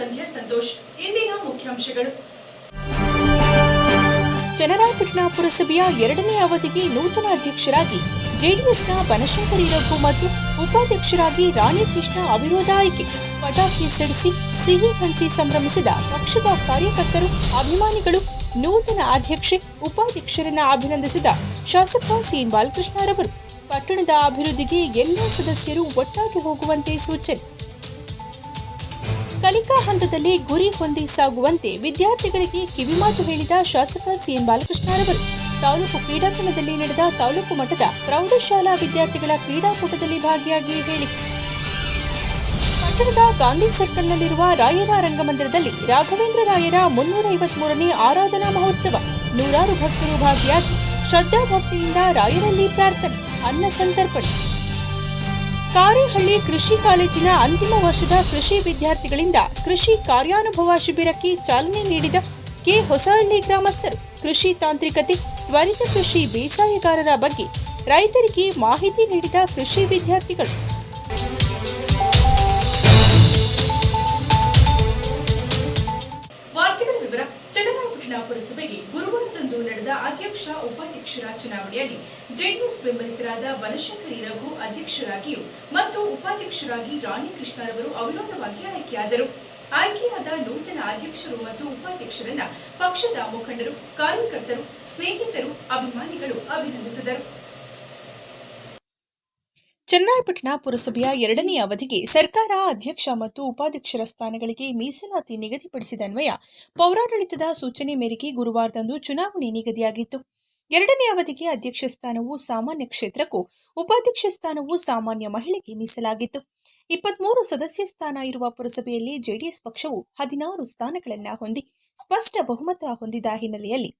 ಸಂಧ್ಯಾ ಸಂತೋಷ್, ಇಂದಿನ ಮುಖ್ಯಾಂಶಗಳು. ಚನ್ನರಾಯಪಟ್ಟಣ ಪುರಸಭೆಯ ಎರಡನೇ ಅವಧಿಗೆ ನೂತನ ಅಧ್ಯಕ್ಷರಾಗಿ ಜೆಡಿಎಸ್ನ ಬನಶಂಕರಿ ರಘು ಮತ್ತು ಉಪಾಧ್ಯಕ್ಷರಾಗಿ ರಾಣಿ ಕೃಷ್ಣ ಅವಿರೋಧ ಆಯ್ಕೆ. ಪಟಾಕಿ ಸಿಡಿಸಿ ಸಿಹಿ ಹಂಚಿ ಸಂಭ್ರಮಿಸಿದ ಪಕ್ಷದ ಕಾರ್ಯಕರ್ತರು, ಅಭಿಮಾನಿಗಳು, ನೂತನ ಅಧ್ಯಕ್ಷೆ, ಉಪಾಧ್ಯಕ್ಷರನ್ನ ಅಭಿನಂದಿಸಿದ ಶಾಸಕ ಸಿಎನ್ ಬಾಲಕೃಷ್ಣರವರು ಪಟ್ಟಣದ ಅಭಿವೃದ್ಧಿಗೆ ಎಲ್ಲ ಸದಸ್ಯರು ಒಟ್ಟಾಗಿ ಹೋಗುವಂತೆ ಸೂಚನೆ. ಕಲಿಕಾ ಹಂತದಲ್ಲಿ ಗುರಿ ಹೊಂದಿ ಸಾಗುವಂತೆ ವಿದ್ಯಾರ್ಥಿಗಳಿಗೆ ಕಿವಿಮಾತು ಹೇಳಿದ ಶಾಸಕ ಸಿಎನ್ ಬಾಲಕೃಷ್ಣರವರು ತಾಲೂಕು ಕ್ರೀಡಾಂಗಣದಲ್ಲಿ ನಡೆದ ತಾಲೂಕು ಮಟ್ಟದ ಪ್ರೌಢಶಾಲಾ ವಿದ್ಯಾರ್ಥಿಗಳ ಕ್ರೀಡಾಕೂಟದಲ್ಲಿ ಭಾಗಿಯಾಗಿ ಹೇಳಿಕೆ ಪಟ್ಟಣದ ಗಾಂಧಿ ಸರ್ಕಲ್ನಲ್ಲಿರುವ ರಾಯರ ರಂಗಮಂದಿರದಲ್ಲಿ ರಾಘವೇಂದ್ರ ರಾಯರ ಮುನ್ನೂರ ಐವತ್ಮೂರನೇ ಆರಾಧನಾ ಮಹೋತ್ಸವ. ನೂರಾರು ಭಕ್ತರು ಭಾಗಿಯಾಗಿ ಶ್ರದ್ಧಾಭಕ್ತಿಯಿಂದ ರಾಯರಲ್ಲಿ ಪ್ರಾರ್ಥನೆ, ಅನ್ನ ಸಂತರ್ಪಣೆ. ಕಾರೇಹಳ್ಳಿ ಕೃಷಿ ಕಾಲೇಜಿನ ಅಂತಿಮ ವರ್ಷದ ಕೃಷಿ ವಿದ್ಯಾರ್ಥಿಗಳಿಂದ ಕೃಷಿ ಕಾರ್ಯಾನುಭವ ಶಿಬಿರಕ್ಕೆ ಚಾಲನೆ ನೀಡಿದ ಕೆ ಹೊಸಹಳ್ಳಿ ಗ್ರಾಮಸ್ಥರು, ಕೃಷಿ ತಾಂತ್ರಿಕತೆ, ತ್ವರಿತ ಕೃಷಿ ಬೇಸಾಯಗಾರರ ಬಗ್ಗೆ ರೈತರಿಗೆ ಮಾಹಿತಿ ನೀಡಿದ ಕೃಷಿ ವಿದ್ಯಾರ್ಥಿಗಳು. ಪುರಸಭೆಗೆ ಗುರುವಾರದಂದು ನಡೆದ ಅಧ್ಯಕ್ಷ, ಉಪಾಧ್ಯಕ್ಷರ ಚುನಾವಣೆಯಲ್ಲಿ ಜೆಡಿಎಸ್ ಬೆಂಬಲಿತರಾದ ಬನಶಂಕರಿ ರಘು ಅಧ್ಯಕ್ಷರಾಗಿಯೂ ಮತ್ತು ಉಪಾಧ್ಯಕ್ಷರಾಗಿ ರಾಣಿ ಕೃಷ್ಣರವರು ಅವಿರೋಧವಾಗಿ ಆಯ್ಕೆಯಾದರು. ಆಯ್ಕೆಯಾದ ನೂತನ ಅಧ್ಯಕ್ಷರು ಮತ್ತು ಉಪಾಧ್ಯಕ್ಷರನ್ನ ಪಕ್ಷದ ಮುಖಂಡರು, ಕಾರ್ಯಕರ್ತರು, ಸ್ನೇಹಿತರು, ಅಭಿಮಾನಿಗಳು ಅಭಿನಂದಿಸಿದರು. ಚನ್ನರಾಯಪಟ್ಟಣ ಪುರಸಭೆಯ ಎರಡನೇ ಅವಧಿಗೆ ಸರ್ಕಾರ ಅಧ್ಯಕ್ಷ ಮತ್ತು ಉಪಾಧ್ಯಕ್ಷರ ಸ್ಥಾನಗಳಿಗೆ ಮೀಸಲಾತಿ ನಿಗದಿಪಡಿಸಿದ ಅನ್ವಯ ಪೌರಾಡಳಿತದ ಸೂಚನೆ ಮೇರೆಗೆ ಗುರುವಾರದಂದು ಚುನಾವಣೆ ನಿಗದಿಯಾಗಿತ್ತು. ಎರಡನೇ ಅವಧಿಗೆ ಅಧ್ಯಕ್ಷ ಸ್ಥಾನವು ಸಾಮಾನ್ಯ ಕ್ಷೇತ್ರಕ್ಕೂ ಉಪಾಧ್ಯಕ್ಷ ಸ್ಥಾನವು ಸಾಮಾನ್ಯ ಮಹಿಳೆಗೆ ಮೀಸಲಾಗಿತ್ತು. ಇಪ್ಪತ್ಮೂರು ಸದಸ್ಯ ಸ್ಥಾನ ಇರುವ ಪುರಸಭೆಯಲ್ಲಿ ಜೆಡಿಎಸ್ ಪಕ್ಷವು ಹದಿನಾರು ಸ್ಥಾನಗಳನ್ನು ಹೊಂದಿ ಸ್ಪಷ್ಟ ಬಹುಮತ ಹೊಂದಿದ ಹಿನ್ನೆಲೆಯಲ್ಲಿ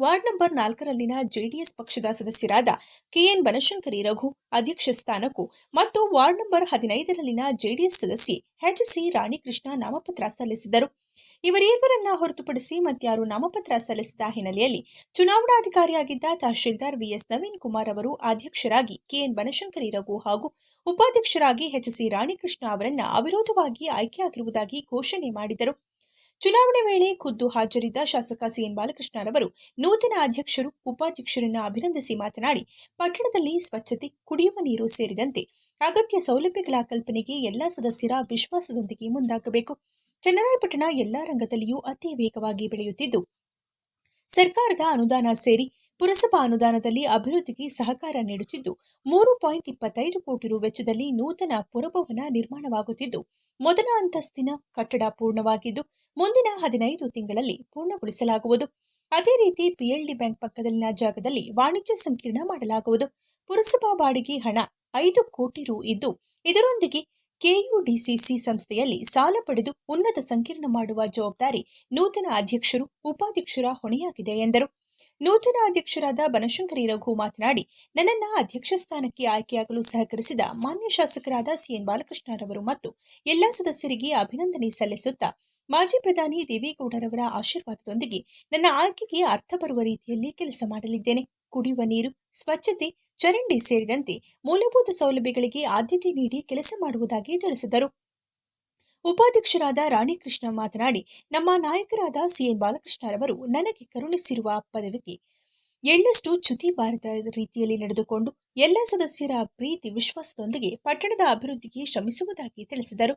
ವಾರ್ಡ್ ನಂಬರ್ ನಾಲ್ಕರಲ್ಲಿನ ಜೆಡಿಎಸ್ ಪಕ್ಷದ ಸದಸ್ಯರಾದ ಕೆಎನ್ ಬನಶಂಕರಿ ರಘು ಅಧ್ಯಕ್ಷ ಸ್ಥಾನಕ್ಕೂ ಮತ್ತು ವಾರ್ಡ್ ನಂಬರ್ ಹದಿನೈದರಲ್ಲಿನ ಜೆಡಿಎಸ್ ಸದಸ್ಯೆ ಎಚ್ ಸಿ ರಾಣಿಕೃಷ್ಣ ನಾಮಪತ್ರ ಸಲ್ಲಿಸಿದರು ಇವರೀವರನ್ನ ಹೊರತುಪಡಿಸಿ ಮತ್ಯಾರು ನಾಮಪತ್ರ ಸಲ್ಲಿಸಿದ ಹಿನ್ನೆಲೆಯಲ್ಲಿ ಚುನಾವಣಾಧಿಕಾರಿಯಾಗಿದ್ದ ತಹಶೀಲ್ದಾರ್ ವಿಎಸ್ ನವೀನ್ ಕುಮಾರ್ ಅವರು ಅಧ್ಯಕ್ಷರಾಗಿ ಕೆಎನ್ ಬನಶಂಕರಿ ರಘು ಹಾಗೂ ಉಪಾಧ್ಯಕ್ಷರಾಗಿ ಎಚ್ ಸಿ ರಾಣಿಕೃಷ್ಣ ಅವರನ್ನ ಅವಿರೋಧವಾಗಿ ಆಯ್ಕೆಯಾಗಿರುವುದಾಗಿ ಘೋಷಣೆ ಮಾಡಿದರು. ಚುನಾವಣೆ ವೇಳೆ ಖುದ್ದು ಹಾಜರಿದ್ದ ಶಾಸಕ ಸಿಎನ್ ಬಾಲಕೃಷ್ಣರವರು ನೂತನ ಅಧ್ಯಕ್ಷರು, ಉಪಾಧ್ಯಕ್ಷರನ್ನ ಅಭಿನಂದಿಸಿ ಮಾತನಾಡಿ, ಪಟ್ಟಣದಲ್ಲಿ ಸ್ವಚ್ಛತೆ, ಕುಡಿಯುವ ನೀರು ಸೇರಿದಂತೆ ಅಗತ್ಯ ಸೌಲಭ್ಯಗಳ ಕಲ್ಪನೆಗೆ ಎಲ್ಲಾ ಸದಸ್ಯರ ವಿಶ್ವಾಸದೊಂದಿಗೆ ಮುಂದಾಗಬೇಕು. ಚೆನ್ನರಾಯಪಟ್ಟಣ ಎಲ್ಲಾ ರಂಗದಲ್ಲಿಯೂ ಅತಿ ವೇಗವಾಗಿ ಬೆಳೆಯುತ್ತಿದ್ದು, ಸರ್ಕಾರದ ಅನುದಾನ ಸೇರಿ ಪುರಸಭಾ ಅನುದಾನದಲ್ಲಿ ಅಭಿವೃದ್ಧಿಗೆ ಸಹಕಾರ ನೀಡುತ್ತಿದ್ದು, ಮೂರು ಪಾಯಿಂಟ್ ಇಪ್ಪತ್ತೈದು ಕೋಟಿ ರು ವೆಚ್ಚದಲ್ಲಿ ನೂತನ ಪುರಭವನ ನಿರ್ಮಾಣವಾಗುತ್ತಿದ್ದು, ಮೊದಲ ಅಂತಸ್ತಿನ ಕಟ್ಟಡ ಪೂರ್ಣವಾಗಿದ್ದು, ಮುಂದಿನ ಹದಿನೈದು ತಿಂಗಳಲ್ಲಿ ಪೂರ್ಣಗೊಳಿಸಲಾಗುವುದು. ಅದೇ ರೀತಿ ಪಿಎಲ್ಡಿ ಬ್ಯಾಂಕ್ ಪಕ್ಕದಲ್ಲಿನ ಜಾಗದಲ್ಲಿ ವಾಣಿಜ್ಯ ಸಂಕೀರ್ಣ ಮಾಡಲಾಗುವುದು. ಪುರಸಭಾ ಬಾಡಿಗೆ ಹಣ ಐದು ಕೋಟಿ ರು ಇದ್ದು, ಇದರೊಂದಿಗೆ ಕೆಯುಡಿಸಿಸಿ ಸಂಸ್ಥೆಯಲ್ಲಿ ಸಾಲ ಪಡೆದು ಉನ್ನತ ಸಂಕೀರ್ಣ ಮಾಡುವ ಜವಾಬ್ದಾರಿ ನೂತನ ಅಧ್ಯಕ್ಷರು, ಉಪಾಧ್ಯಕ್ಷರ ಹೊಣೆಯಾಗಿದೆ ಎಂದರು. ನೂತನ ಅಧ್ಯಕ್ಷರಾದ ಬನಶಂಕರಿ ರಘು ಮಾತನಾಡಿ, ನನ್ನನ್ನ ಅಧ್ಯಕ್ಷ ಸ್ಥಾನಕ್ಕೆ ಆಯ್ಕೆಯಾಗಲು ಸಹಕರಿಸಿದ ಮಾನ್ಯ ಶಾಸಕರಾದ ಸಿಎನ್ ಬಾಲಕೃಷ್ಣರವರು ಮತ್ತು ಎಲ್ಲಾ ಸದಸ್ಯರಿಗೆ ಅಭಿನಂದನೆ ಸಲ್ಲಿಸುತ್ತಾ, ಮಾಜಿ ಪ್ರಧಾನಿ ದೇವೇಗೌಡರವರ ಆಶೀರ್ವಾದದೊಂದಿಗೆ ನನ್ನ ಆಯ್ಕೆಗೆ ಅರ್ಥ ಬರುವ ರೀತಿಯಲ್ಲಿ ಕೆಲಸ ಮಾಡಲಿದ್ದೇನೆ. ಕುಡಿಯುವ ನೀರು, ಸ್ವಚ್ಛತೆ, ಚರಂಡಿ ಸೇರಿದಂತೆ ಮೂಲಭೂತ ಸೌಲಭ್ಯಗಳಿಗೆ ಆದ್ಯತೆ ನೀಡಿ ಕೆಲಸ ಮಾಡುವುದಾಗಿ ತಿಳಿಸಿದರು. ಉಪಾಧ್ಯಕ್ಷರಾದ ರಾಣಿಕೃಷ್ಣ ಮಾತನಾಡಿ, ನಮ್ಮ ನಾಯಕರಾದ ಸಿಎನ್ ಬಾಲಕೃಷ್ಣರವರು ನನಗೆ ಕರುಣಿಸಿರುವ ಪದವಿಗೆ ಎಳ್ಳಷ್ಟು ಚ್ಯುತಿ ಬಾರದ ರೀತಿಯಲ್ಲಿ ನಡೆದುಕೊಂಡು ಎಲ್ಲ ಸದಸ್ಯರ ಪ್ರೀತಿ ವಿಶ್ವಾಸದೊಂದಿಗೆ ಪಟ್ಟಣದ ಅಭಿವೃದ್ಧಿಗೆ ಶ್ರಮಿಸುವುದಾಗಿ ತಿಳಿಸಿದರು.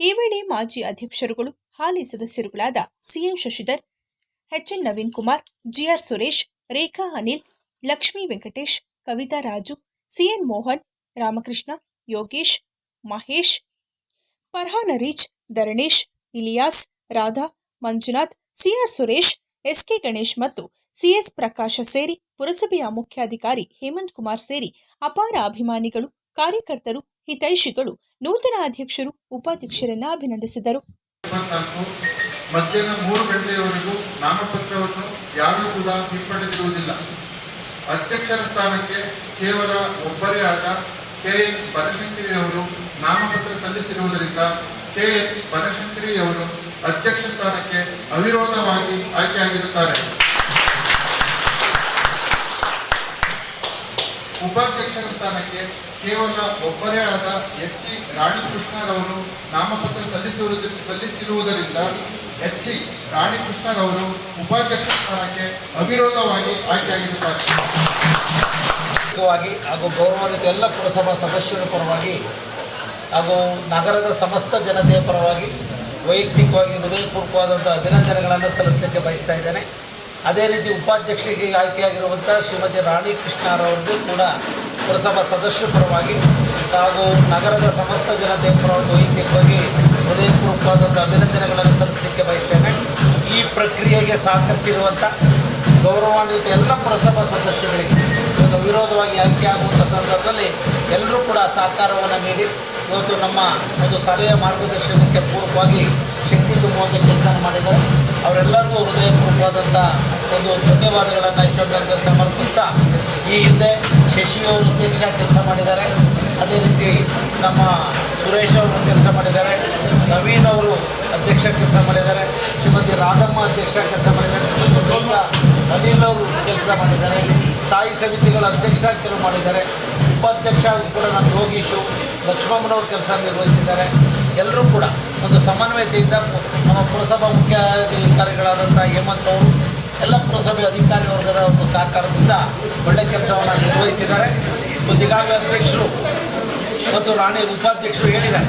ಈ ವೇಳೆ ಮಾಜಿ ಅಧ್ಯಕ್ಷರುಗಳು, ಹಾಲಿ ಸದಸ್ಯರುಗಳಾದ CM Shashidhar, HN Naveen Kumar GR Suresh, Rekha Anil, Lakshmi Venkatesh, Kavitha Raju, CN Mohan, Ramakrishna, Yogesh, Mahesh Farhan Areez Dharanesh, Ilyas, Radha, Manjunath, CR Suresh, SK Ganesh ಮತ್ತು ಸಿಎಸ್ ಪ್ರಕಾಶ ಸೇರಿ ಪುರಸಭೆಯ ಮುಖ್ಯಾಧಿಕಾರಿ ಹೇಮಂತ್ ಕುಮಾರ್ ಸೇರಿ ಅಪಾರ ಅಭಿಮಾನಿಗಳು, ಕಾರ್ಯಕರ್ತರು, ಹಿತೈಷಿಗಳು, ನೂತನ ಅಧ್ಯಕ್ಷರು, ಉಪಾಧ್ಯಕ್ಷರನ್ನ ಅಭಿನಂದಿಸಿದರು. ಮಧ್ಯಾಹ್ನ ಮೂರು ಗಂಟೆಯವರೆಗೂ ನಾಮಪತ್ರವನ್ನು ಯಾರೂ ಕೂಡ ಹಿಂಪಡೆದಿರುವುದಿಲ್ಲ. ಅಧ್ಯಕ್ಷರ ಸ್ಥಾನಕ್ಕೆ ಕೇವಲ ಒಬ್ಬರೇ ಆದ ಕೆ ಎನ್ ಬನಶಂಕರಿ ಅವರು ನಾಮಪತ್ರ ಸಲ್ಲಿಸಿರುವುದರಿಂದ ಕೆ. ಎನ್ ಬನಶಂಕರಿ ಅವರು ಅಧ್ಯಕ್ಷ ಸ್ಥಾನಕ್ಕೆ ಅವಿರೋಧವಾಗಿ ಆಯ್ಕೆಯಾಗಿರುತ್ತಾರೆ. ಉಪಾಧ್ಯಕ್ಷರ ಸ್ಥಾನಕ್ಕೆ ಕೇವಲ ಒಬ್ಬರೇ ಆದ ಎಚ್. ಸಿ. ರಾಣಿಕೃಷ್ಣರವರು ನಾಮಪತ್ರ ಸಲ್ಲಿಸಿರುವುದು ಸಲ್ಲಿಸಿರುವುದರಿಂದ ಎಚ್. ಸಿ. ರಾಣಿಕೃಷ್ಣರವರು ಉಪಾಧ್ಯಕ್ಷ ಸ್ಥಾನಕ್ಕೆ ಅವಿರೋಧವಾಗಿ ಆಯ್ಕೆಯಾಗಿರುತ್ತಾರೆ. ಹಾಗೂ ಗೌರವಾನ್ವಿತ ಎಲ್ಲ ಪುರಸಭಾ ಸದಸ್ಯರ ಪರವಾಗಿ ಹಾಗೂ ನಗರದ ಸಮಸ್ತ ಜನತೆಯ ಪರವಾಗಿ ವೈಯಕ್ತಿಕವಾಗಿ ಹೃದಯಪೂರ್ವಕವಾದಂಥ ಅಭಿನಂದನೆಗಳನ್ನು ಸಲ್ಲಿಸಲಿಕ್ಕೆ ಬಯಸ್ತಾ ಇದ್ದೇನೆ. ಅದೇ ರೀತಿ ಉಪಾಧ್ಯಕ್ಷರಿಗೆ ಆಯ್ಕೆಯಾಗಿರುವಂಥ ಶ್ರೀಮತಿ ರಾಣಿ ಕೃಷ್ಣರವ್ರಿಗೂ ಕೂಡ ಪುರಸಭಾ ಸದಸ್ಯರ ಪರವಾಗಿ ಹಾಗೂ ನಗರದ ಸಮಸ್ತ ಜನತೆಯ ಪರವಾಗಿ ವೈಯಕ್ತಿಕವಾಗಿ ಹೃದಯಪೂರ್ವಕವಾದಂಥ ಅಭಿನಂದನೆಗಳನ್ನು ಸಲ್ಲಿಸಲಿಕ್ಕೆ ಬಯಸ್ತೇನೆ. ಈ ಪ್ರಕ್ರಿಯೆಗೆ ಸಹಕರಿಸಿರುವಂಥ ಗೌರವಾನ್ವಿತ ಎಲ್ಲ ಪುರಸಭಾ ಸದಸ್ಯರಿಗೆ ಇವತ್ತು ವಿರೋಧವಾಗಿ ಆಯ್ಕೆ ಆಗುವಂಥ ಸಂದರ್ಭದಲ್ಲಿ ಎಲ್ಲರೂ ಕೂಡ ಸಹಕಾರವನ್ನು ನೀಡಿ, ಇವತ್ತು ನಮ್ಮ ಒಂದು ಸಲಹೆಯ ಮಾರ್ಗದರ್ಶನಕ್ಕೆ ಪೂರ್ವವಾಗಿ ಶಕ್ತಿ ತುಂಬುವಂಥ ಕೆಲಸ ಮಾಡಿದ್ದಾರೆ. ಅವರೆಲ್ಲರಿಗೂ ಹೃದಯಪೂರ್ವಕವಾದಂಥ ಒಂದು ಧನ್ಯವಾದಗಳನ್ನು ಈ ಸಂದರ್ಭದಲ್ಲಿ ಸಮರ್ಪಿಸ್ತಾ, ಈ ಹಿಂದೆ ಶಶಿಯವರು ಅಧ್ಯಕ್ಷ ಕೆಲಸ ಮಾಡಿದ್ದಾರೆ. ಅದೇ ರೀತಿ ನಮ್ಮ ಸುರೇಶ್ ಅವರು ಕೆಲಸ ಮಾಡಿದ್ದಾರೆ. ನವೀನ್ ಅವರು ಅಧ್ಯಕ್ಷ ಕೆಲಸ ಮಾಡಿದ್ದಾರೆ. ಶ್ರೀಮತಿ ರಾಧಮ್ಮ ಅಧ್ಯಕ್ಷ ಕೆಲಸ ಮಾಡಿದ್ದಾರೆ. ಅನಿಲ್ ಕೆಲಸ ಮಾಡಿದ್ದಾರೆ. ಸ್ಥಾಯಿ ಸಮಿತಿಗಳ ಅಧ್ಯಕ್ಷ ಕೆಲವು ಮಾಡಿದ್ದಾರೆ. ಉಪಾಧ್ಯಕ್ಷ ಕೂಡ ನಮ್ಮ ಯೋಗೀಶು, ಲಕ್ಷ್ಮಮ್ಮನವರು ಕೆಲಸ ನಿರ್ವಹಿಸಿದ್ದಾರೆ. ಎಲ್ಲರೂ ಕೂಡ ಒಂದು ಸಮನ್ವಯತೆಯಿಂದ ನಮ್ಮ ಪುರಸಭಾ ಮುಖ್ಯ ಅಧಿಕಾರಿಗಳಾದಂಥ ಹೇಮಂತ್ ಅವರು, ಎಲ್ಲ ಪುರಸಭೆ ಅಧಿಕಾರಿ ವರ್ಗದ ಒಂದು ಸಹಕಾರದಿಂದ ಒಳ್ಳೆ ಕೆಲಸವನ್ನು ನಿರ್ವಹಿಸಿದ್ದಾರೆ. ಈಗಾಗಲೇ ಅಧ್ಯಕ್ಷರು ಮತ್ತು ರಾಣಿ ಉಪಾಧ್ಯಕ್ಷರು ಹೇಳಿದ್ದಾರೆ.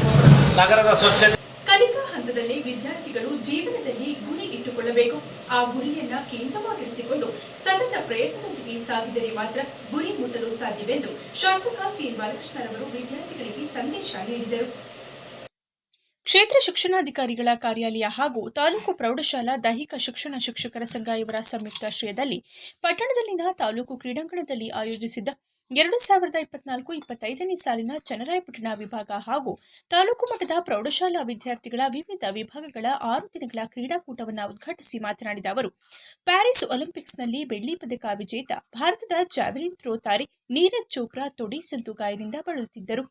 ನಗರದ ಸ್ವಚ್ಛತೆ ಕಲಿಕಾ ಹಂತದಲ್ಲಿ ವಿದ್ಯಾರ್ಥಿಗಳು ಜೀವನದಲ್ಲಿ ಗುರಿ ಇಟ್ಟುಕೊಳ್ಳಬೇಕು. ಆ ಗುರಿಯನ್ನ ಕೇಂದ್ರವಾಗಿರಿಸಿಕೊಂಡು ಸತತ ಪ್ರಯತ್ನದೊಂದಿಗೆ ಸಾಗಿದರೆ ಮಾತ್ರ ಗುರಿ ಮುಟ್ಟಲು ಸಾಧ್ಯವೆಂದು ಶಾಸಕ ಸಿ ಬಾಲಕೃಷ್ಣರವರು ವಿದ್ಯಾರ್ಥಿಗಳಿಗೆ ಸಂದೇಶ ನೀಡಿದರು. ಕ್ಷೇತ್ರ ಶಿಕ್ಷಣಾಧಿಕಾರಿಗಳ ಕಾರ್ಯಾಲಯ ಹಾಗೂ ತಾಲೂಕು ಪ್ರೌಢಶಾಲಾ ದೈಹಿಕ ಶಿಕ್ಷಣ ಶಿಕ್ಷಕರ ಸಂಘ ಇವರ ಸಂಯುಕ್ತಾಶ್ರಯದಲ್ಲಿ ಪಟ್ಟಣದಲ್ಲಿನ ತಾಲೂಕು ಕ್ರೀಡಾಂಗಣದಲ್ಲಿ ಆಯೋಜಿಸಿದ್ದ ಎರಡು ಸಾವಿರದ ಇಪ್ಪತ್ನಾಲ್ಕು, ಇಪ್ಪತ್ತೈದನೇ ಸಾಲಿನ ಚನ್ನರಾಯಪಟ್ಟಣ ವಿಭಾಗ ಹಾಗೂ ತಾಲೂಕು ಮಟ್ಟದ ಪ್ರೌಢಶಾಲಾ ವಿದ್ಯಾರ್ಥಿಗಳ ವಿವಿಧ ವಿಭಾಗಗಳ ಆರು ದಿನಗಳ ಕ್ರೀಡಾಕೂಟವನ್ನು ಉದ್ಘಾಟಿಸಿ ಮಾತನಾಡಿದ ಅವರು, ಪ್ಯಾರಿಸ್ ಒಲಿಂಪಿಕ್ಸ್ನಲ್ಲಿ ಬೆಳ್ಳಿ ಪದಕ ವಿಜೇತ ಭಾರತದ ಜಾವೆಲಿನ್ ಥ್ರೋ ತಾರೆ ನೀರಜ್ ಚೋಪ್ರಾ ತೊಡಿ ಸಂತು ಗಾಯದಿಂದ ಬಳಲುತ್ತಿದ್ದರು.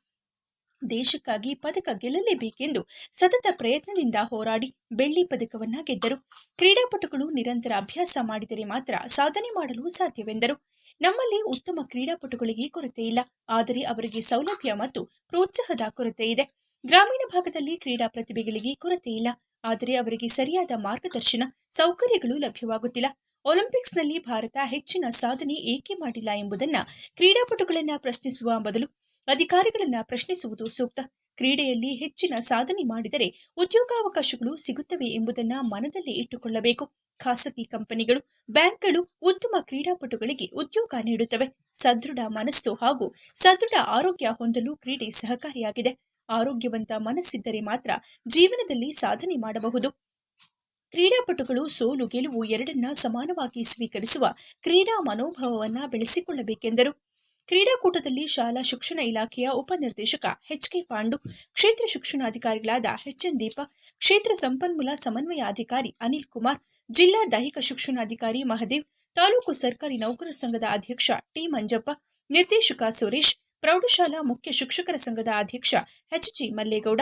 ದೇಶಕ್ಕಾಗಿ ಪದಕ ಗೆಲ್ಲಲೇಬೇಕೆಂದು ಸತತ ಪ್ರಯತ್ನದಿಂದ ಹೋರಾಡಿ ಬೆಳ್ಳಿ ಪದಕವನ್ನ ಗೆದ್ದರು. ಕ್ರೀಡಾಪಟುಗಳು ನಿರಂತರ ಅಭ್ಯಾಸ ಮಾಡಿದರೆ ಮಾತ್ರ ಸಾಧನೆ ಮಾಡಲು ಸಾಧ್ಯವೆಂದರು. ನಮ್ಮಲ್ಲಿ ಉತ್ತಮ ಕ್ರೀಡಾಪಟುಗಳಿಗೆ ಕೊರತೆ ಇಲ್ಲ. ಆದರೆ ಅವರಿಗೆ ಸೌಲಭ್ಯ ಮತ್ತು ಪ್ರೋತ್ಸಾಹದ ಕೊರತೆ ಇದೆ. ಗ್ರಾಮೀಣ ಭಾಗದಲ್ಲಿ ಕ್ರೀಡಾ ಪ್ರತಿಭೆಗಳಿಗೆ ಕೊರತೆ ಇಲ್ಲ. ಆದರೆ ಅವರಿಗೆ ಸರಿಯಾದ ಮಾರ್ಗದರ್ಶನ, ಸೌಕರ್ಯಗಳು ಲಭ್ಯವಾಗುತ್ತಿಲ್ಲ. ಒಲಿಂಪಿಕ್ಸ್ನಲ್ಲಿ ಭಾರತ ಹೆಚ್ಚಿನ ಸಾಧನೆ ಏಕೆ ಮಾಡಿಲ್ಲ ಎಂಬುದನ್ನು ಕ್ರೀಡಾಪಟುಗಳನ್ನು ಪ್ರಶ್ನಿಸುವ ಬದಲು, ಅಧಿಕಾರಿಗಳನ್ನ ಪ್ರಶ್ನಿಸುವುದು ಸೂಕ್ತ. ಕ್ರೀಡೆಯಲ್ಲಿ ಹೆಚ್ಚಿನ ಸಾಧನೆ ಮಾಡಿದರೆ ಉದ್ಯೋಗಾವಕಾಶಗಳು ಸಿಗುತ್ತವೆ ಎಂಬುದನ್ನು ಮನದಲ್ಲಿ ಇಟ್ಟುಕೊಳ್ಳಬೇಕು. ಖಾಸಗಿ ಕಂಪನಿಗಳು, ಬ್ಯಾಂಕ್ಗಳು ಉತ್ತಮ ಕ್ರೀಡಾಪಟುಗಳಿಗೆ ಉದ್ಯೋಗ ನೀಡುತ್ತವೆ. ಸದೃಢ ಮನಸ್ಸು ಹಾಗೂ ಸದೃಢ ಆರೋಗ್ಯ ಹೊಂದಲು ಕ್ರೀಡೆ ಸಹಕಾರಿಯಾಗಿದೆ. ಆರೋಗ್ಯವಂತ ಮನಸ್ಸಿದ್ದರೆ ಮಾತ್ರ ಜೀವನದಲ್ಲಿ ಸಾಧನೆ ಮಾಡಬಹುದು. ಕ್ರೀಡಾಪಟುಗಳು ಸೋಲು ಗೆಲುವು ಎರಡನ್ನ ಸಮಾನವಾಗಿ ಸ್ವೀಕರಿಸುವ ಕ್ರೀಡಾ ಮನೋಭಾವವನ್ನು ಬೆಳೆಸಿಕೊಳ್ಳಬೇಕೆಂದರು. ಕ್ರೀಡಾಕೂಟದಲ್ಲಿ ಶಾಲಾ ಶಿಕ್ಷಣ ಇಲಾಖೆಯ ಉಪನಿರ್ದೇಶಕ ಎಚ್ ಕೆ ಪಾಂಡು, ಕ್ಷೇತ್ರ ಶಿಕ್ಷಣಾಧಿಕಾರಿಗಳಾದ ಎಚ್ ಎನ್ ದೀಪ, ಕ್ಷೇತ್ರ ಸಂಪನ್ಮೂಲ ಸಮನ್ವಯ ಅಧಿಕಾರಿ ಅನಿಲ್ ಕುಮಾರ್ ಜಿಲ್ಲಾ ದೈಹಿಕ ಶಿಕ್ಷಣಾಧಿಕಾರಿ ಮಹದೇವ್, ತಾಲೂಕು ಸರ್ಕಾರಿ ನೌಕರ ಸಂಘದ ಅಧ್ಯಕ್ಷ ಟಿ ಮಂಜಪ್ಪ, ನಿರ್ದೇಶಕ ಸುರೇಶ್, ಪ್ರೌಢಶಾಲಾ ಮುಖ್ಯ ಶಿಕ್ಷಕರ ಸಂಘದ ಅಧ್ಯಕ್ಷ ಎಚ್ ಜಿ ಮಲ್ಲೇಗೌಡ,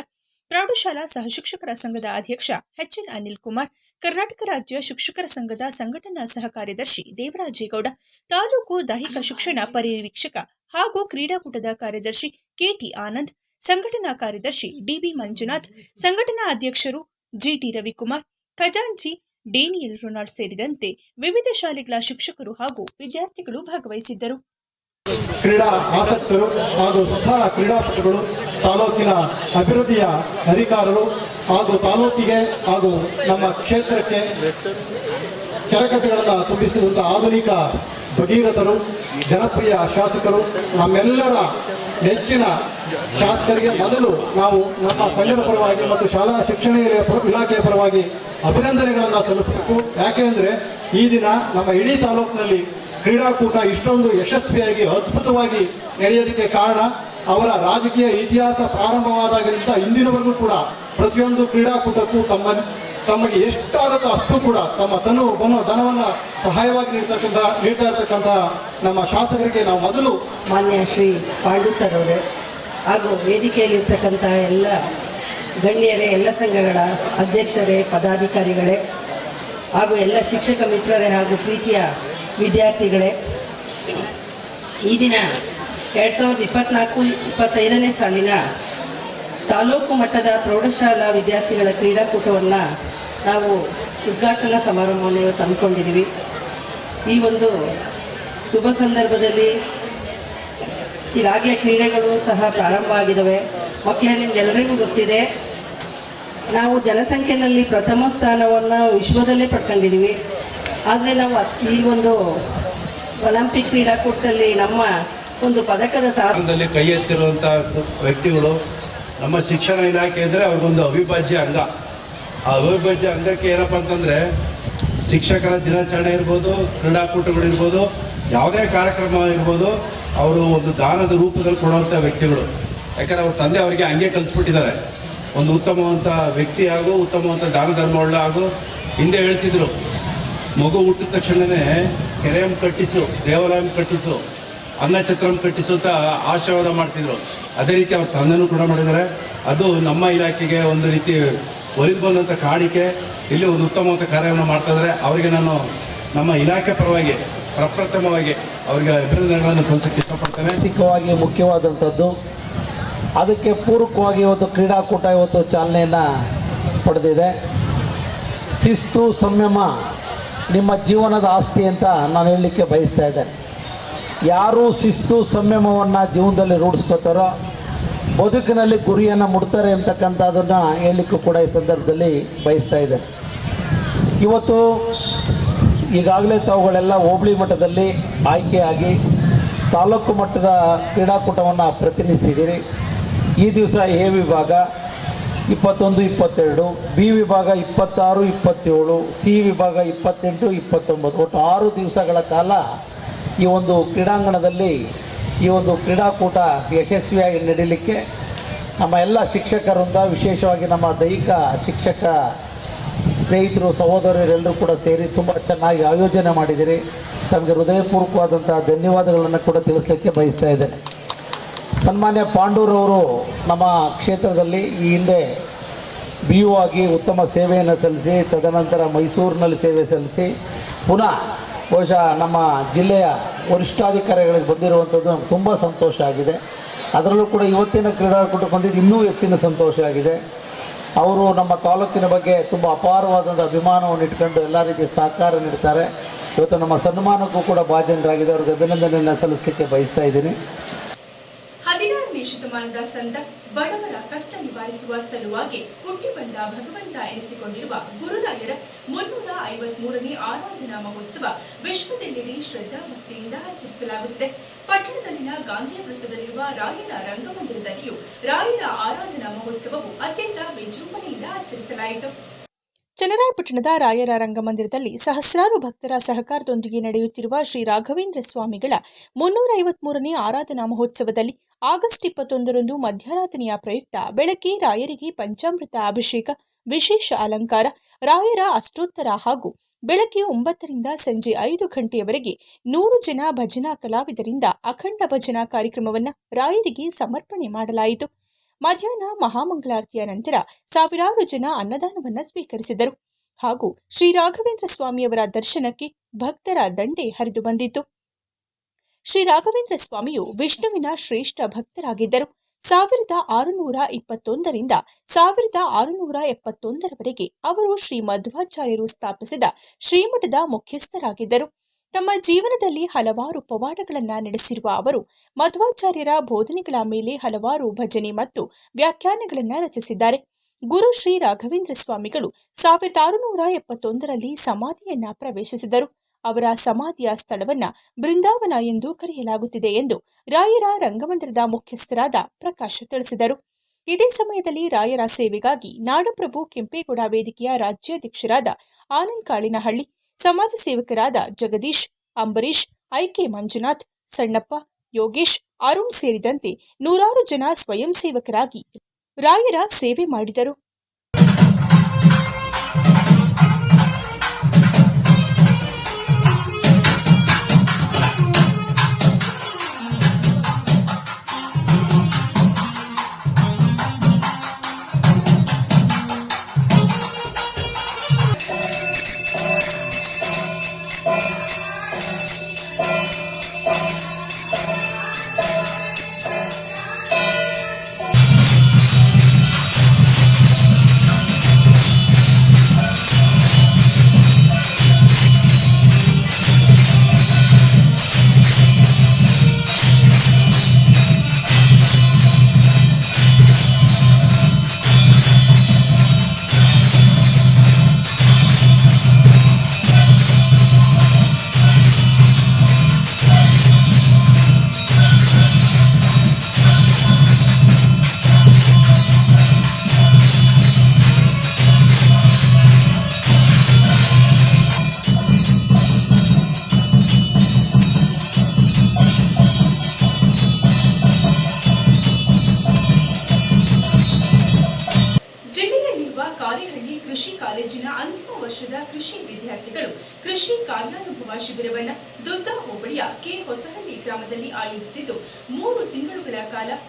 ಪ್ರೌಢಶಾಲಾ ಸಹಶಿಕ್ಷಕರ ಸಂಘದ ಅಧ್ಯಕ್ಷ ಎಚ್ಎನ್ ಅನಿಲ್ ಕುಮಾರ್, ಕರ್ನಾಟಕ ರಾಜ್ಯ ಶಿಕ್ಷಕರ ಸಂಘದ ಸಂಘಟನಾ ಸಹ ಕಾರ್ಯದರ್ಶಿ ದೇವರಾಜೇಗೌಡ, ತಾಲೂಕು ದೈಹಿಕ ಶಿಕ್ಷಣ ಪರಿವೀಕ್ಷಕ ಹಾಗೂ ಕ್ರೀಡಾಕೂಟದ ಕಾರ್ಯದರ್ಶಿ ಕೆಟಿ ಆನಂದ್, ಸಂಘಟನಾ ಕಾರ್ಯದರ್ಶಿ ಡಿಬಿ ಮಂಜುನಾಥ್, ಸಂಘಟನಾ ಅಧ್ಯಕ್ಷರು ಜಿಟಿ ರವಿಕುಮಾರ್, ಖಜಾಂಚಿ ಡೇನಿಯಲ್ ರೊನಾಲ್ಡ್ ಸೇರಿದಂತೆ ವಿವಿಧ ಶಾಲೆಗಳ ಶಿಕ್ಷಕರು ಹಾಗೂ ವಿದ್ಯಾರ್ಥಿಗಳು ಭಾಗವಹಿಸಿದ್ದರು. ಕ್ರೀಡಾ ಆಸಕ್ತರು ಹಾಗೂ ಸ್ಥಳ ಕ್ರೀಡಾಪಟುಗಳು, ತಾಲೂಕಿನ ಅಭಿವೃದ್ಧಿಯ ಅಧಿಕಾರರು ಹಾಗೂ ತಾಲೂಕಿಗೆ ಹಾಗೂ ನಮ್ಮ ಕ್ಷೇತ್ರಕ್ಕೆ ಕೆರೆಕಟ್ಟೆಗಳನ್ನು ತುಂಬಿಸಿದಂಥ ಆಧುನಿಕ ಭಗೀರಥರು, ಜನಪ್ರಿಯ ಶಾಸಕರು, ನಮ್ಮೆಲ್ಲರ ನೆಚ್ಚಿನ ಶಾಸಕರಿಗೆ ಮೊದಲು ನಾವು ನಮ್ಮ ಸಂಘದ ಪರವಾಗಿ ಮತ್ತು ಶಾಲಾ ಶಿಕ್ಷಣ ಇಲಾಖೆ- ಇಲಾಖೆಯ ಪರವಾಗಿ ಅಭಿನಂದನೆಗಳನ್ನು ಸಲ್ಲಿಸಬೇಕು. ಯಾಕೆಂದರೆ ಈ ದಿನ ನಮ್ಮ ಇಡೀ ತಾಲೂಕಿನಲ್ಲಿ ಕ್ರೀಡಾಕೂಟ ಇಷ್ಟೊಂದು ಯಶಸ್ವಿಯಾಗಿ, ಅದ್ಭುತವಾಗಿ ನಡೆಯೋದಕ್ಕೆ ಕಾರಣ ಅವರ ರಾಜಕೀಯ ಇತಿಹಾಸ ಪ್ರಾರಂಭವಾದಾಗಿಂತ ಇಂದಿನವರೆಗೂ ಕೂಡ ಪ್ರತಿಯೊಂದು ಕ್ರೀಡಾಕೂಟಕ್ಕೂ ತಮ್ಮ ತಮಗೆ ಎಷ್ಟಾಗುತ್ತೋ ಅಷ್ಟು ಕೂಡ ತಮ್ಮ ತನು ಬನು ಧನವನ್ನು ಸಹಾಯವಾಗಿ ನೀಡ್ತಕ್ಕಂಥ, ನೀಡ್ತಾ ಇರ್ತಕ್ಕಂಥ ನಮ್ಮ ಶಾಸಕರಿಗೆ ನಾವು ಮೊದಲು ಮಾನ್ಯ ಶ್ರೀ ಪಾಂಡು ಸರ್ ಅವರೇ, ಹಾಗೂ ವೇದಿಕೆಯಲ್ಲಿರ್ತಕ್ಕಂಥ ಎಲ್ಲ ಗಣ್ಯರೇ, ಎಲ್ಲ ಸಂಘಗಳ ಅಧ್ಯಕ್ಷರೇ, ಪದಾಧಿಕಾರಿಗಳೇ, ಹಾಗೂ ಎಲ್ಲ ಶಿಕ್ಷಕ ಮಿತ್ರರೇ ಹಾಗೂ ಪ್ರೀತಿಯ ವಿದ್ಯಾರ್ಥಿಗಳೇ, ಈ ದಿನ ಎರಡು ಸಾವಿರದ ಇಪ್ಪತ್ತ್ನಾಲ್ಕು ಇಪ್ಪತ್ತೈದನೇ ಸಾಲಿನ ತಾಲೂಕು ಮಟ್ಟದ ಪ್ರೌಢಶಾಲಾ ವಿದ್ಯಾರ್ಥಿಗಳ ಕ್ರೀಡಾಕೂಟವನ್ನು ನಾವು ಉದ್ಘಾಟನಾ ಸಮಾರಂಭವನ್ನು ತಂದುಕೊಂಡಿದ್ದೀವಿ ಈ ಒಂದು ಶುಭ ಸಂದರ್ಭದಲ್ಲಿ ಈಗಾಗಲೇ ಕ್ರೀಡೆಗಳು ಸಹ ಪ್ರಾರಂಭ ಆಗಿದ್ದಾವೆ. ಮಕ್ಕಳೇ ನಿಮ್ಗೆಲ್ಲರಿಗೂ ಗೊತ್ತಿದೆ, ನಾವು ಜನಸಂಖ್ಯೆಯಲ್ಲಿ ಪ್ರಥಮ ಸ್ಥಾನವನ್ನು ವಿಶ್ವದಲ್ಲೇ ಪಡ್ಕೊಂಡಿದ್ದೀವಿ. ಆದರೆ ನಾವು ಈ ಒಂದು ಒಲಿಂಪಿಕ್ ಕ್ರೀಡಾಕೂಟದಲ್ಲಿ ನಮ್ಮ ಒಂದು ಪದಕದ ಸಾಧನದಲ್ಲಿ ದಲ್ಲಿ ಕೈ ಎತ್ತಿರುವಂಥ ವ್ಯಕ್ತಿಗಳು ನಮ್ಮ ಶಿಕ್ಷಣ ಇಲಾಖೆ ಅಂದರೆ ಅವ್ರಿಗೊಂದು ಅವಿಭಾಜ್ಯ ಅಂಗ. ಆ ಅವಿಭಾಜ್ಯ ಅಂಗಕ್ಕೆ ಏನಪ್ಪ ಅಂತಂದರೆ ಶಿಕ್ಷಕರ ದಿನಾಚರಣೆ ಇರ್ಬೋದು ಕ್ರೀಡಾಕೂಟಗಳಿರ್ಬೋದು ಯಾವುದೇ ಕಾರ್ಯಕ್ರಮ ಇರ್ಬೋದು, ಅವರು ಒಂದು ದಾನದ ರೂಪದಲ್ಲಿ ಕೊಡುವಂಥ ವ್ಯಕ್ತಿಗಳು. ಯಾಕಂದರೆ ಅವ್ರ ತಂದೆ ಅವರಿಗೆ ಹಂಗೆ ಕಲಿಸ್ಬಿಟ್ಟಿದ್ದಾರೆ. ಒಂದು ಉತ್ತಮವಂಥ ವ್ಯಕ್ತಿ ಹಾಗೂ ಉತ್ತಮವಂಥ ದಾನ ಧರ್ಮವುಳ್ಳ ಹಾಗೂ ಹಿಂದೆ ಹೇಳ್ತಿದ್ರು, ಮಗು ಹುಟ್ಟಿದ ತಕ್ಷಣವೇ ಕೆರೆಯಂ ಕಟ್ಟಿಸು, ದೇವಾಲಯ ಕಟ್ಟಿಸು. ಅನ್ನಛತ್ರಂ ಛತ್ರವನ್ನು ಕಟ್ಟಿಸುತ್ತಾ ಆಶೀರ್ವಾದ ಮಾಡ್ತಿದ್ರು. ಅದೇ ರೀತಿ ಅವ್ರ ತಂದೆನೂ ಕೂಡ ಮಾಡಿದ್ದಾರೆ. ಅದು ನಮ್ಮ ಇಲಾಖೆಗೆ ಒಂದು ರೀತಿ ಒಲಿದು ಬಂದಂಥ ಕಾಣಿಕೆ, ಇಲ್ಲಿ ಒಂದು ಉತ್ತಮವಾದ ಕಾರ್ಯವನ್ನು ಮಾಡ್ತಾ ಇದ್ದಾರೆ. ಅವರಿಗೆ ನಾನು ನಮ್ಮ ಇಲಾಖೆ ಪರವಾಗಿ ಪ್ರಪ್ರಥಮವಾಗಿ ಅವರಿಗೆ ಅಭಿನಂದನೆಗಳನ್ನು ಸಲ್ಲಿಸಕ್ಕೆ ಇಷ್ಟಪಡ್ತೇನೆ. ಮಾನಸಿಕವಾಗಿ ಮುಖ್ಯವಾದಂಥದ್ದು. ಅದಕ್ಕೆ ಪೂರಕವಾಗಿ ಇವತ್ತು ಕ್ರೀಡಾಕೂಟ ಇವತ್ತು ಚಾಲನೆಯನ್ನು ಪಡೆದಿದೆ. ಶಿಸ್ತು, ಸಂಯಮ ನಿಮ್ಮ ಜೀವನದ ಆಸ್ತಿ ಅಂತ ನಾನು ಹೇಳಲಿಕ್ಕೆ ಬಯಸ್ತಾ ಇದ್ದೇನೆ. ಯಾರು ಶಿಸ್ತು ಸಂಯಮವನ್ನು ಜೀವನದಲ್ಲಿ ರೂಢಿಸ್ಕೋತಾರೋ, ಬದುಕಿನಲ್ಲಿ ಗುರಿಯನ್ನು ಮುಡ್ತಾರೆ ಅಂತಕ್ಕಂಥದನ್ನು ಹೇಳಲಿಕ್ಕೂ ಕೂಡ ಈ ಸಂದರ್ಭದಲ್ಲಿ ಬಯಸ್ತಾ ಇದೆ. ಇವತ್ತು ಈಗಾಗಲೇ ತಾವುಗಳೆಲ್ಲ ಹೋಬಳಿ ಮಟ್ಟದಲ್ಲಿ ಆಯ್ಕೆಯಾಗಿ ತಾಲೂಕು ಮಟ್ಟದ ಕ್ರೀಡಾಕೂಟವನ್ನು ಪ್ರತಿನಿಧಿಸಿದ್ದೀರಿ. ಈ ದಿವಸ ಎ ವಿಭಾಗ ಇಪ್ಪತ್ತೊಂದು, ಇಪ್ಪತ್ತೆರಡು, ಬಿ ವಿಭಾಗ ಇಪ್ಪತ್ತಾರು, ಇಪ್ಪತ್ತೇಳು, ಸಿ ವಿಭಾಗ ಇಪ್ಪತ್ತೆಂಟು, ಇಪ್ಪತ್ತೊಂಬತ್ತು. ಒಟ್ಟು ಆರು ದಿವಸಗಳ ಕಾಲ ಈ ಒಂದು ಕ್ರೀಡಾಂಗಣದಲ್ಲಿ ಈ ಒಂದು ಕ್ರೀಡಾಕೂಟ ಯಶಸ್ವಿಯಾಗಿ ನಡೀಲಿಕ್ಕೆ ನಮ್ಮ ಎಲ್ಲ ಶಿಕ್ಷಕರಿಂದ, ವಿಶೇಷವಾಗಿ ನಮ್ಮ ದೈಹಿಕ ಶಿಕ್ಷಕ ಸ್ನೇಹಿತರು, ಸಹೋದರರೆಲ್ಲರೂ ಕೂಡ ಸೇರಿ ತುಂಬ ಚೆನ್ನಾಗಿ ಆಯೋಜನೆ ಮಾಡಿದ್ದೀರಿ. ತಮಗೆ ಹೃದಯಪೂರ್ವಕವಾದಂಥ ಧನ್ಯವಾದಗಳನ್ನು ಕೂಡ ತಿಳಿಸ್ಲಿಕ್ಕೆ ಬಯಸ್ತಾ ಇದ್ದೇನೆ. ಸನ್ಮಾನ್ಯ ಪಾಂಡೂರವರು ನಮ್ಮ ಕ್ಷೇತ್ರದಲ್ಲಿ ಈ ಹಿಂದೆ ಬಿ ಯು ಆಗಿ ಉತ್ತಮ ಸೇವೆಯನ್ನು ಸಲ್ಲಿಸಿ, ತದನಂತರ ಮೈಸೂರಿನಲ್ಲಿ ಸೇವೆ ಸಲ್ಲಿಸಿ, ಪುನಃ ಬಹುಶಃ ನಮ್ಮ ಜಿಲ್ಲೆಯ ವರಿಷ್ಠಾಧಿಕಾರಿಗಳಿಗೆ ಬಂದಿರುವಂಥದ್ದು ನಮ್ಗೆ ತುಂಬ ಸಂತೋಷ ಆಗಿದೆ. ಅದರಲ್ಲೂ ಕೂಡ ಇವತ್ತಿನ ಕ್ರೀಡಾಕೂಟ ಬಂದಿದ್ದು ಇನ್ನೂ ಹೆಚ್ಚಿನ ಸಂತೋಷ ಆಗಿದೆ. ಅವರು ನಮ್ಮ ತಾಲೂಕಿನ ಬಗ್ಗೆ ತುಂಬ ಅಪಾರವಾದಂಥ ಅಭಿಮಾನವನ್ನು ಇಟ್ಕೊಂಡು ಎಲ್ಲ ರೀತಿಯ ಸಹಕಾರ ನೀಡ್ತಾರೆ. ಇವತ್ತು ನಮ್ಮ ಸನ್ಮಾನಕ್ಕೂ ಕೂಡ ಭಾಜನರಾಗಿದೆ ಅವ್ರಿಗೆ ಅಭಿನಂದನೆಯನ್ನು ಸಲ್ಲಿಸಲಿಕ್ಕೆ ಬಯಸ್ತಾ ಇದ್ದೀನಿ. ಹದಿನಾರನೇ ಶತಮಾನದ ಸಂತ ಬಡವರ ಕಷ್ಟ ನಿವಾರಿಸುವ ಸಲುವಾಗಿ ಹುಟ್ಟಿ ಬಂದ ಭಗವಂತ ಎನಿಸಿಕೊಂಡಿರುವ ಗುರುರಾಯರ ಮುನ್ನೂರ ಐವತ್ಮೂರನೇ ಆರಾಧನಾ ಮಹೋತ್ಸವ ವಿಶ್ವದೆಲ್ಲೆಡೆ ಶ್ರದ್ಧಾ ಭಕ್ತಿಯಿಂದ ಆಚರಿಸಲಾಗುತ್ತಿದೆ. ಪಟ್ಟಣದಲ್ಲಿನ ಗಾಂಧಿ ವೃತ್ತದಲ್ಲಿರುವ ರಾಯರ ರಂಗಮಂದಿರದಲ್ಲಿಯೂ ರಾಯರ ಆರಾಧನಾ ಮಹೋತ್ಸವವು ಅತ್ಯಂತ ವಿಜೃಂಭಣೆಯಿಂದ ಆಚರಿಸಲಾಯಿತು. ಚನ್ನರಾಯಪಟ್ಟಣದ ರಾಯರ ರಂಗಮಂದಿರದಲ್ಲಿ ಸಹಸ್ರಾರು ಭಕ್ತರ ಸಹಕಾರದೊಂದಿಗೆ ನಡೆಯುತ್ತಿರುವ ಶ್ರೀ ರಾಘವೇಂದ್ರ ಸ್ವಾಮಿಗಳ ಮುನ್ನೂರ ಐವತ್ಮೂರನೇ ಆರಾಧನಾ ಮಹೋತ್ಸವದಲ್ಲಿ ಆಗಸ್ಟ್ ಇಪ್ಪತ್ತೊಂದರಂದು ಮಧ್ಯರಾತ್ರಿಯ ಪ್ರಯುಕ್ತ ಬೆಳಗ್ಗೆ ರಾಯರಿಗೆ ಪಂಚಾಮೃತ ಅಭಿಷೇಕ, ವಿಶೇಷ ಅಲಂಕಾರ, ರಾಯರ ಅಷ್ಟೋತ್ತರ ಹಾಗೂ ಬೆಳಗ್ಗೆ ಒಂಬತ್ತರಿಂದ ಸಂಜೆ ಐದು ಗಂಟೆಯವರೆಗೆ ನೂರು ಜನ ಭಜನಾ ಕಲಾವಿದರಿಂದ ಅಖಂಡ ಭಜನಾ ಕಾರ್ಯಕ್ರಮವನ್ನು ರಾಯರಿಗೆ ಸಮರ್ಪಣೆ ಮಾಡಲಾಯಿತು. ಮಧ್ಯಾಹ್ನ ಮಹಾಮಂಗಳಾರತಿಯ ನಂತರ ಸಾವಿರಾರು ಜನ ಅನ್ನದಾನವನ್ನು ಸ್ವೀಕರಿಸಿದರು ಹಾಗೂ ಶ್ರೀ ರಾಘವೇಂದ್ರ ಸ್ವಾಮಿಯವರ ದರ್ಶನಕ್ಕೆ ಭಕ್ತರ ದಂಡೆ ಹರಿದು ಬಂದಿತ್ತು. ಶ್ರೀ ರಾಘವೇಂದ್ರ ಸ್ವಾಮಿಯು ವಿಷ್ಣುವಿನ ಶ್ರೇಷ್ಠ ಭಕ್ತರಾಗಿದ್ದರು. ಸಾವಿರದ ಆರುನೂರ ಇಪ್ಪತ್ತೊಂದರಿಂದ ಸಾವಿರದ ಆರುನೂರ ಎಪ್ಪತ್ತೊಂದರವರೆಗೆ ಅವರು ಶ್ರೀ ಮಧ್ವಾಚಾರ್ಯರು ಸ್ಥಾಪಿಸಿದ ಶ್ರೀಮಠದ ಮುಖ್ಯಸ್ಥರಾಗಿದ್ದರು. ತಮ್ಮ ಜೀವನದಲ್ಲಿ ಹಲವಾರು ಪವಾಡಗಳನ್ನು ನಡೆಸಿರುವ ಅವರು ಮಧ್ವಾಚಾರ್ಯರ ಬೋಧನೆಗಳ ಮೇಲೆ ಹಲವಾರು ಭಜನೆ ಮತ್ತು ವ್ಯಾಖ್ಯಾನಗಳನ್ನು ರಚಿಸಿದ್ದಾರೆ. ಗುರು ಶ್ರೀ ರಾಘವೇಂದ್ರ ಸ್ವಾಮಿಗಳು ಸಾವಿರದ ಆರುನೂರ ಎಪ್ಪತ್ತೊಂದರಲ್ಲಿ ಸಮಾಧಿಯನ್ನ ಪ್ರವೇಶಿಸಿದರು. ಅವರ ಸಮಾಧಿಯ ಸ್ಥಳವನ್ನ ಬೃಂದಾವನ ಎಂದು ಕರೆಯಲಾಗುತ್ತಿದೆ ಎಂದು ರಾಯರ ರಂಗಮಂದಿರದ ಮುಖ್ಯಸ್ಥರಾದ ಪ್ರಕಾಶ್ ತಿಳಿಸಿದರು. ಇದೇ ಸಮಯದಲ್ಲಿ ರಾಯರ ಸೇವೆಗಾಗಿ ನಾಡಪ್ರಭು ಕೆಂಪೇಗೌಡ ವೇದಿಕೆಯ ರಾಜ್ಯಾಧ್ಯಕ್ಷರಾದ ಆನಂದ್ ಕಾಳಿನಹಳ್ಳಿ, ಸಮಾಜ ಸೇವಕರಾದ ಜಗದೀಶ್, ಅಂಬರೀಶ್, ಐಕೆ ಮಂಜುನಾಥ್, ಸಣ್ಣಪ್ಪ, ಯೋಗೇಶ್, ಅರುಣ್ ಸೇರಿದಂತೆ ನೂರಾರು ಜನ ಸ್ವಯಂ ಸೇವಕರಾಗಿ ರಾಯರ ಸೇವೆ ಮಾಡಿದರು.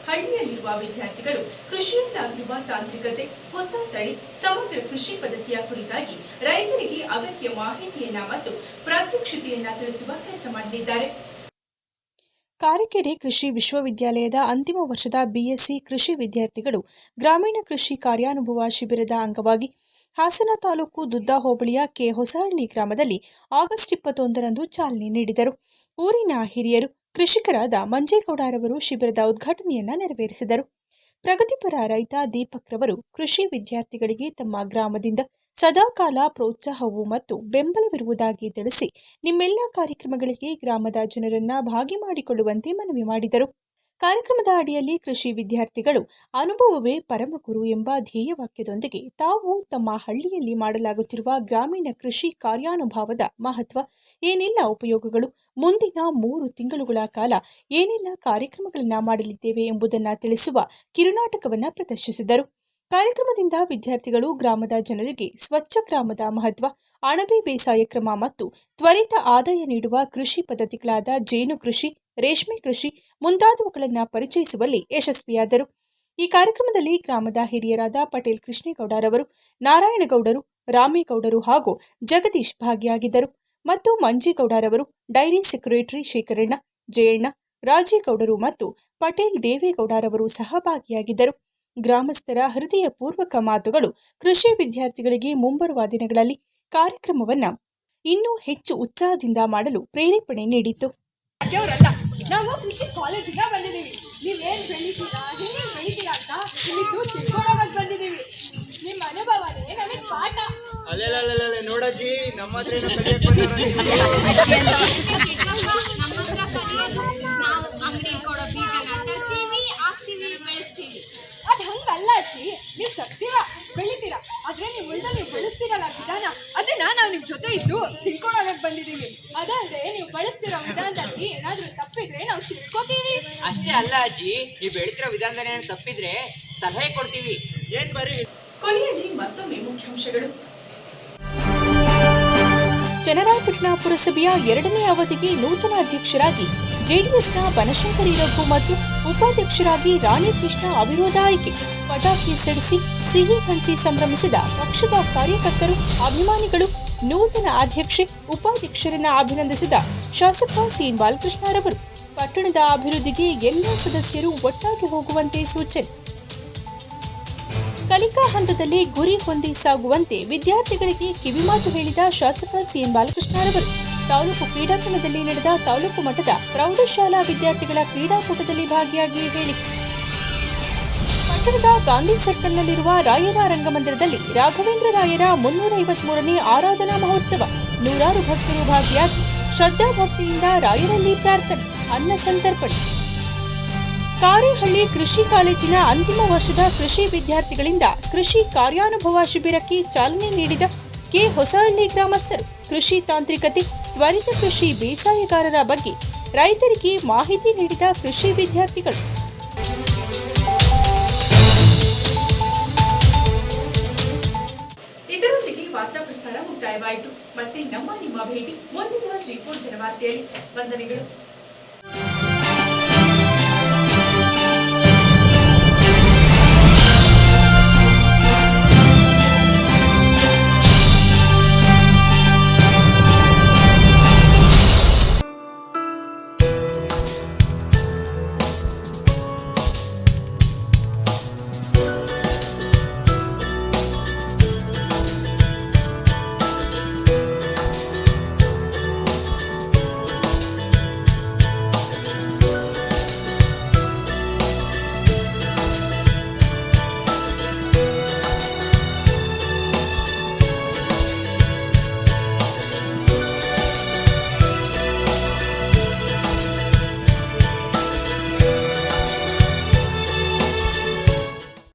ಹಳ್ಳಿಯಲ್ಲಿರುವ ವಿದ್ಯಾರ್ಥಿಗಳು ಕೃಷಿಯಲ್ಲಾಗಿರುವ ತಾಂತ್ರಿಕತೆ, ಹೊಸ ತಳಿ, ಸಮಗ್ರ ಕೃಷಿ ಪದ್ಧತಿಯ ಕುರಿತಾಗಿ ರೈತರಿಗೆ ಅಗತ್ಯ ಮಾಹಿತಿಯನ್ನ ಮತ್ತು ಪ್ರಾತ್ಯಕ್ಷತೆಯನ್ನ ತಿಳಿಸುವ ಕೆಲಸ ಮಾಡಲಿದ್ದಾರೆ. ಕಾರಿಕೆರೆ ಕೃಷಿ ವಿಶ್ವವಿದ್ಯಾಲಯದ ಅಂತಿಮ ವರ್ಷದ ಬಿಎಸ್ಸಿ ಕೃಷಿ ವಿದ್ಯಾರ್ಥಿಗಳು ಗ್ರಾಮೀಣ ಕೃಷಿ ಕಾರ್ಯಾನುಭವ ಶಿಬಿರದ ಅಂಗವಾಗಿ ಹಾಸನ ತಾಲೂಕು ದುದ್ದ ಹೋಬಳಿಯ ಕೆ ಹೊಸಹಳ್ಳಿ ಗ್ರಾಮದಲ್ಲಿ ಆಗಸ್ಟ್ ಇಪ್ಪತ್ತೊಂದರಂದು ಚಾಲನೆ ನೀಡಿದರು. ಊರಿನ ಹಿರಿಯರು ಕೃಷಿಕರಾದ ಮಂಜೇಗೌಡರವರು ಶಿಬಿರದ ಉದ್ಘಾಟನೆಯನ್ನ ನೆರವೇರಿಸಿದರು. ಪ್ರಗತಿಪರ ರೈತ ದೀಪಕ್ ರವರು ಕೃಷಿ ವಿದ್ಯಾರ್ಥಿಗಳಿಗೆ ತಮ್ಮ ಗ್ರಾಮದಿಂದ ಸದಾಕಾಲ ಪ್ರೋತ್ಸಾಹವು ಮತ್ತು ಬೆಂಬಲವಿರುವುದಾಗಿ ತಿಳಿಸಿ, ನಿಮ್ಮೆಲ್ಲ ಕಾರ್ಯಕ್ರಮಗಳಿಗೆ ಗ್ರಾಮದ ಜನರನ್ನ ಭಾಗಿ ಮಾಡಿಕೊಳ್ಳುವಂತೆ ಮನವಿ ಮಾಡಿದರು. ಕಾರ್ಯಕ್ರಮದ ಅಡಿಯಲ್ಲಿ ಕೃಷಿ ವಿದ್ಯಾರ್ಥಿಗಳು ಅನುಭವವೇ ಪರಮಗುರು ಎಂಬ ಧ್ಯೇಯವಾಕ್ಯದೊಂದಿಗೆ ತಾವು ತಮ್ಮ ಹಳ್ಳಿಯಲ್ಲಿ ಮಾಡಲಾಗುತ್ತಿರುವ ಗ್ರಾಮೀಣ ಕೃಷಿ ಕಾರ್ಯಾನುಭವದ ಮಹತ್ವ, ಏನೆಲ್ಲ ಉಪಯೋಗಗಳು, ಮುಂದಿನ ಮೂರು ತಿಂಗಳುಗಳ ಕಾಲ ಏನೆಲ್ಲ ಕಾರ್ಯಕ್ರಮಗಳನ್ನು ಮಾಡಲಿದ್ದೇವೆ ಎಂಬುದನ್ನು ತಿಳಿಸುವ ಕಿರುನಾಟಕವನ್ನು ಪ್ರದರ್ಶಿಸಿದರು. ಕಾರ್ಯಕ್ರಮದಿಂದ ವಿದ್ಯಾರ್ಥಿಗಳು ಗ್ರಾಮದ ಜನರಿಗೆ ಸ್ವಚ್ಛ ಗ್ರಾಮದ ಮಹತ್ವ, ಅಣಬೆ ಬೇಸಾಯ ಕ್ರಮ ಮತ್ತು ತ್ವರಿತ ಆದಾಯ ನೀಡುವ ಕೃಷಿ ಪದ್ಧತಿಗಳಾದ ಜೇನು ಕೃಷಿ ರೇಷ್ಮೆ ಕೃಷಿ ಮುಂತಾದವುಗಳನ್ನು ಪರಿಚಯಿಸುವಲ್ಲಿ ಯಶಸ್ವಿಯಾದರು. ಈ ಕಾರ್ಯಕ್ರಮದಲ್ಲಿ ಗ್ರಾಮದ ಹಿರಿಯರಾದ ಪಟೇಲ್ ಕೃಷ್ಣೇಗೌಡರವರು, ನಾರಾಯಣಗೌಡರು, ರಾಮೇಗೌಡರು ಹಾಗೂ ಜಗದೀಶ್ ಭಾಗಿಯಾಗಿದ್ದರು. ಮತ್ತು ಮಂಜೇಗೌಡರವರು, ಡೈರಿ ಸೆಕ್ರೆಟರಿ ಶೇಖರಣ್ಣ, ಜಯಣ್ಣ, ರಾಜೇಗೌಡರು ಮತ್ತು ಪಟೇಲ್ ದೇವೇಗೌಡರವರು ಸಹ ಭಾಗಿಯಾಗಿದ್ದರು. ಗ್ರಾಮಸ್ಥರ ಹೃದಯಪೂರ್ವಕ ಮಾತುಗಳು ಕೃಷಿ ವಿದ್ಯಾರ್ಥಿಗಳಿಗೆ ಮುಂಬರುವ ದಿನಗಳಲ್ಲಿ ಕಾರ್ಯಕ್ರಮವನ್ನು ಇನ್ನೂ ಹೆಚ್ಚು ಉತ್ಸಾಹದಿಂದ ಮಾಡಲು ಪ್ರೇರೇಪಣೆ ನೀಡಿತು ನಾವು ಕೃಷಿ ಕಾಲೇಜಿಗೆ ಬಂದಿದ್ದೀವಿ. ನೀವೇನು ಬೆಳಿತೀರಾ, ಹೆಂಗೆ ಬೆಳಿತೀರಾ ಅಂತ ನಿಮ್ಮಿದ್ದು ತಿಳ್ಕೊಳೋದಕ್ ಬಂದಿದ್ದೀವಿ. ನಿಮ್ಮ ಅನುಭವನೇ ನಮಗೆ ಪಾಠ. ಅಲ್ಲೆಲ್ಲ ನೋಡಜ್ಜಿ ನಮ್ಮ ಹತ್ರ ಏನೋ ಕಲಿಯಕ್ ಬಂದವ್ರು ಅದ್ ಹಂಗಲ್ಲ ಅಜ್ಜಿ ನೀವು ತಗ್ತೀರಾ ಬೆಳಿತೀರಾ ಆದ್ರೆ ನೀವು ಮುಂದೆ ನೀವು ಬೆಳೆಸ್ತೀರಲ್ಲ ವಿಧಾನ ಅದನ್ನ ನಾವು ನಿಮ್ ಜೊತೆ ಇದ್ದು ತಿಳ್ಕೊಳೋದಕ್ ಬಂದಿದ್ದೀವಿ ಅದಲ್ದೆ ನೀವು ಬಳಸ್ತಿರೋ ವಿಧಾನದಲ್ಲಿ ಏನಾದ್ರೂ ತಪ್ಪಿದ್ರೆ ನಾವು ತಿಳ್ಕೊತೀವಿ ಅಷ್ಟೇ ಅಲ್ಲ ಅಜ್ಜಿ ನೀವು ಬೆಳಿತಿರೋ ವಿಧಾನದಲ್ಲಿ ಏನು ತಪ್ಪಿದ್ರೆ ಸಲಹೆ ಕೊಡ್ತೀವಿ. ಏನ್ ಬರೀ ಕೊನೆಯಲ್ಲಿ ಮತ್ತೊಮ್ಮೆ ಮುಖ್ಯಾಂಶಗಳು. ಚನ್ನರಾಯಪಟ್ಟಣ ಪುರಸಭೆಯ ಎರಡನೇ ಅವಧಿಗೆ ನೂತನ ಅಧ್ಯಕ್ಷರಾಗಿ ಜೆಡಿಎಸ್ನ ಬನಶಂಕರಿ ರಘು ಮತ್ತು ಉಪಾಧ್ಯಕ್ಷರಾಗಿ ರಾಣಿ ಕೃಷ್ಣ ಅವಿರೋಧ ಆಯ್ಕೆ. ಪಟಾಕಿ ಸಿಡಿಸಿ, ಸಿಹಿ ಹಂಚಿ ಸಂಭ್ರಮಿಸಿದ ಪಕ್ಷದ ಕಾರ್ಯಕರ್ತರು, ಅಭಿಮಾನಿಗಳು, ನೂತನ ಅಧ್ಯಕ್ಷೆ, ಉಪಾಧ್ಯಕ್ಷರನ್ನ ಅಭಿನಂದಿಸಿದ ಶಾಸಕ ಸಿ ಬಾಲಕೃಷ್ಣರವರು. ಪಟ್ಟಣದ ಅಭಿವೃದ್ಧಿಗೆ ಎಲ್ಲ ಸದಸ್ಯರು ಒಟ್ಟಾಗಿ ಹೋಗುವಂತೆ ಸೂಚನೆ. ಕಲಿಕಾ ಹಂತದಲ್ಲಿ ಗುರಿ ಹೊಂದಿ ಸಾಗುವಂತೆ ವಿದ್ಯಾರ್ಥಿಗಳಿಗೆ ಕಿವಿಮಾತು ಹೇಳಿದ ಶಾಸಕ ಸಿಎನ್ ಬಾಲಕೃಷ್ಣರವರು ತಾಲೂಕು ಕ್ರೀಡಾಂಗಣದಲ್ಲಿ ನಡೆದ ತಾಲೂಕು ಮಟ್ಟದ ಪ್ರೌಢಶಾಲಾ ವಿದ್ಯಾರ್ಥಿಗಳ ಕ್ರೀಡಾಕೂಟದಲ್ಲಿ ಭಾಗಿಯಾಗಿ ಹೇಳಿ. ಪಟ್ಟಣದ ಗಾಂಧಿ ಸರ್ಕಲ್ನಲ್ಲಿರುವ ರಾಯರ ರಂಗಮಂದಿರದಲ್ಲಿ ರಾಘವೇಂದ್ರ ರಾಯರ ಮುನ್ನೂರ ಐವತ್ಮೂರನೇ ಆರಾಧನಾ ಮಹೋತ್ಸವ ನೂರಾರು ಭಕ್ತರು ಭಾಗಿಯಾಗಿ ಶ್ರದ್ಧಾ ಭಕ್ತಿಯಿಂದ ರಾಯರಲ್ಲಿ ಪ್ರಾರ್ಥನೆ. ಅನ್ನ ಸಂತರ್ಪಣೆ. ಕಾರೇಹಳ್ಳಿ ಕೃಷಿ ಕಾಲೇಜಿನ ಅಂತಿಮ ವರ್ಷದ ಕೃಷಿ ವಿದ್ಯಾರ್ಥಿಗಳಿಂದ ಕೃಷಿ ಕಾರ್ಯಾನುಭವ ಶಿಬಿರಕ್ಕೆ ಚಾಲನೆ ನೀಡಿದ ಕೆ ಹೊಸಹಳ್ಳಿ ಗ್ರಾಮಸ್ಥರು, ಕೃಷಿ ತಾಂತ್ರಿಕತೆ, ತ್ವರಿತ ಕೃಷಿ ಬೇಸಾಯಗಾರರ ಬಗ್ಗೆ ರೈತರಿಗೆ ಮಾಹಿತಿ ನೀಡಿದ ಕೃಷಿ ವಿದ್ಯಾರ್ಥಿಗಳು. ಇದರೊಂದಿಗೆ ವಾರ್ತಾ ಪ್ರಸಾರ ಮುಕ್ತಾಯವಾಯಿತು. ಮತ್ತೆ ನಮ್ಮ ನಿಮ್ಮ ಭೇಟಿ ಮುಂದಿನ ಜಿ ಫೋರ್ ಜನವಾರ್ತೆಯಲ್ಲಿ. ವಂದನೆಗಳು.